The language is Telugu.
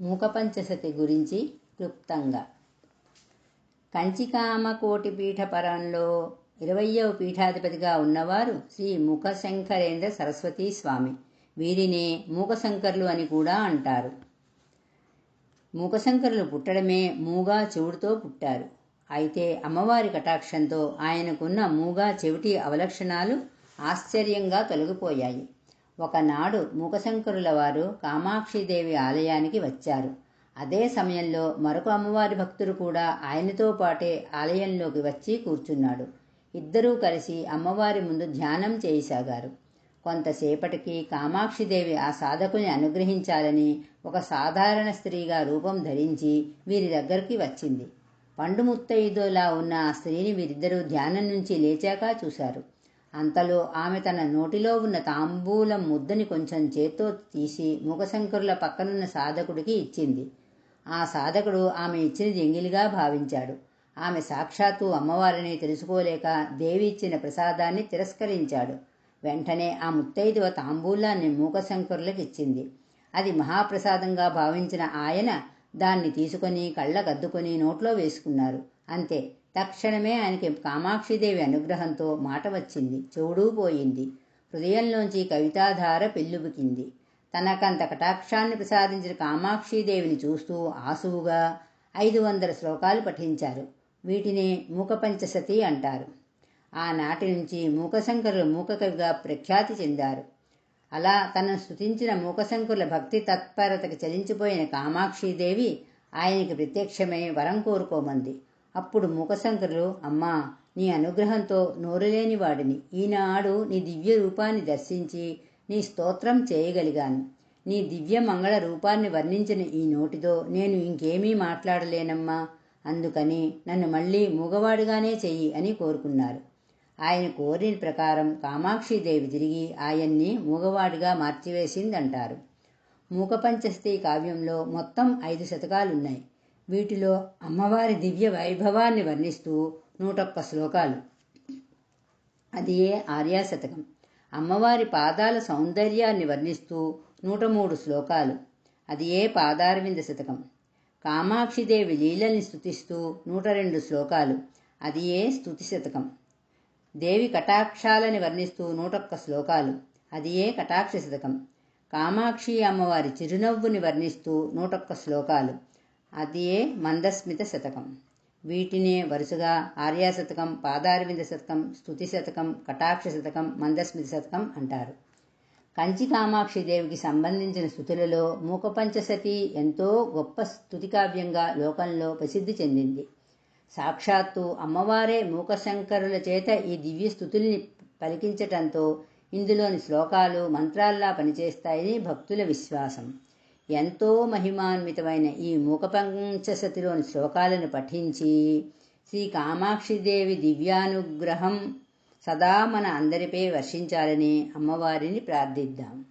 మూకపంచసతి గురించి క్లుప్తంగా. కంచికామకోటి పీఠ పరంలో ఇరవయవ పీఠాధిపతిగా ఉన్నవారు శ్రీ ముఖశంకరేంద్ర సరస్వతీ స్వామి. వీరినే మూకశంకరులు అని కూడా అంటారు. మూకశంకరులు పుట్టడమే మూగా చెవుడుతో పుట్టారు. అయితే అమ్మవారి కటాక్షంతో ఆయనకున్న మూగా చెవిటి అవలక్షణాలు ఆశ్చర్యంగా తొలగిపోయాయి. ఒకనాడు మూకశంకరుల వారు కామాక్షిదేవి ఆలయానికి వచ్చారు. అదే సమయంలో మరొక అమ్మవారి భక్తుడు కూడా ఆయనతో పాటే ఆలయంలోకి వచ్చి కూర్చున్నాడు. ఇద్దరూ కలిసి అమ్మవారి ముందు ధ్యానం చేయసాగారు. కొంతసేపటికి కామాక్షిదేవి ఆ సాధకుని అనుగ్రహించాలని ఒక సాధారణ స్త్రీగా రూపం ధరించి వీరి దగ్గరికి వచ్చింది. పండు ముత్తయిదోలా ఉన్న ఆ స్త్రీని వీరిద్దరూ ధ్యానం నుంచి లేచాక చూశారు. అంతలో ఆమె తన నోటిలో ఉన్న తాంబూలం ముద్దని కొంచెం చేత్తో తీసి ముఖశంకరుల పక్కనున్న సాధకుడికి ఇచ్చింది. ఆ సాధకుడు ఆమె ఇచ్చినది ఎంగిలిగా భావించాడు. ఆమె సాక్షాత్తు అమ్మవారిని తెలుసుకోలేక దేవి ఇచ్చిన ప్రసాదాన్ని తిరస్కరించాడు. వెంటనే ఆ ముత్తైదువ తాంబూలాన్ని మూకశంకరులకు ఇచ్చింది. అది మహాప్రసాదంగా భావించిన ఆయన దాన్ని తీసుకొని కళ్ళకద్దుకొని నోట్లో వేసుకున్నారు. అంతే. తక్షణమే ఆయనకి కామాక్షిదేవి అనుగ్రహంతో మాట వచ్చింది. చెవుడు పోయింది. హృదయంలోంచి కవితాధార పెళ్ళుబుకింది. తనకంత కటాక్షాన్ని ప్రసాదించిన కామాక్షిదేవిని చూస్తూ ఆసువుగా ఐదు వందల శ్లోకాలు పఠించారు. వీటినే మూకపంచసతి అంటారు. ఆనాటి నుంచి మూకశంకరులు మూకకవిగా ప్రఖ్యాతి చెందారు. అలా తనను స్థుతించిన మూకశంకరుల భక్తి తత్పరతకు చలించిపోయిన కామాక్షిదేవి ఆయనకి ప్రత్యక్షమై వరం కోరుకోమంది. అప్పుడు మూకశంకరులు అమ్మా నీ అనుగ్రహంతో నోరులేని వాడిని. ఈనాడు నీ దివ్య రూపాన్ని దర్శించి నీ స్తోత్రం చేయగలిగాను. నీ దివ్య మంగళ రూపాన్ని వర్ణించిన ఈ నోటితో నేను ఇంకేమీ మాట్లాడలేనమ్మా. అందుకని నన్ను మళ్ళీ మూగవాడిగానే చెయ్యి అని కోరుకున్నారు. ఆయన కోరిన ప్రకారం కామాక్షిదేవి తిరిగి ఆయన్ని మూగవాడిగా మార్చివేసిందంటారు. మూకపంచస్థి కావ్యంలో మొత్తం ఐదు శతకాలున్నాయి. వీటిలో అమ్మవారి దివ్య వైభవాన్ని వర్ణిస్తూ నూటొక్క శ్లోకాలు. అది ఏ ఆర్యాశతకం? అమ్మవారి పాదాల సౌందర్యాన్ని వర్ణిస్తూ నూట మూడు శ్లోకాలు. అది ఏ పాదారవింద శతకం? కామాక్షిదేవి లీలని స్థుతిస్తూ నూట రెండు శ్లోకాలు. అది ఏ స్థుతి శతకం? దేవి కటాక్షాలని వర్ణిస్తూ నూటొక్క శ్లోకాలు. అది ఏ కటాక్ష శతకం? కామాక్షి అమ్మవారి చిరునవ్వుని వర్ణిస్తూ నూటొక్క శ్లోకాలు. అది మందస్మిత శతకం. వీటినే వరుసగా ఆర్యాశతకం పాదారవింద శతకం స్థుతి శతకం కటాక్ష శతకం మందస్మిత శతకం అంటారు. కంచి కామాక్షి దేవికి సంబంధించిన స్థుతులలో మూకపంచసతి ఎంతో గొప్ప స్థుతి కావ్యంగా లోకంలో ప్రసిద్ధి చెందింది. సాక్షాత్తు అమ్మవారే మూకశంకరుల చేత ఈ దివ్య స్థుతుల్ని పలికించటంతో ఇందులోని శ్లోకాలు మంత్రాల్లా పనిచేస్తాయని భక్తుల విశ్వాసం. ఎంతో మహిమాన్వితమైన ఈ మూకపంచసతిలోని శ్లోకాలను పఠించి శ్రీ కామాక్షిదేవి దివ్యానుగ్రహం సదా మన అందరిపై వర్షించాలని అమ్మవారిని ప్రార్థిద్దాం.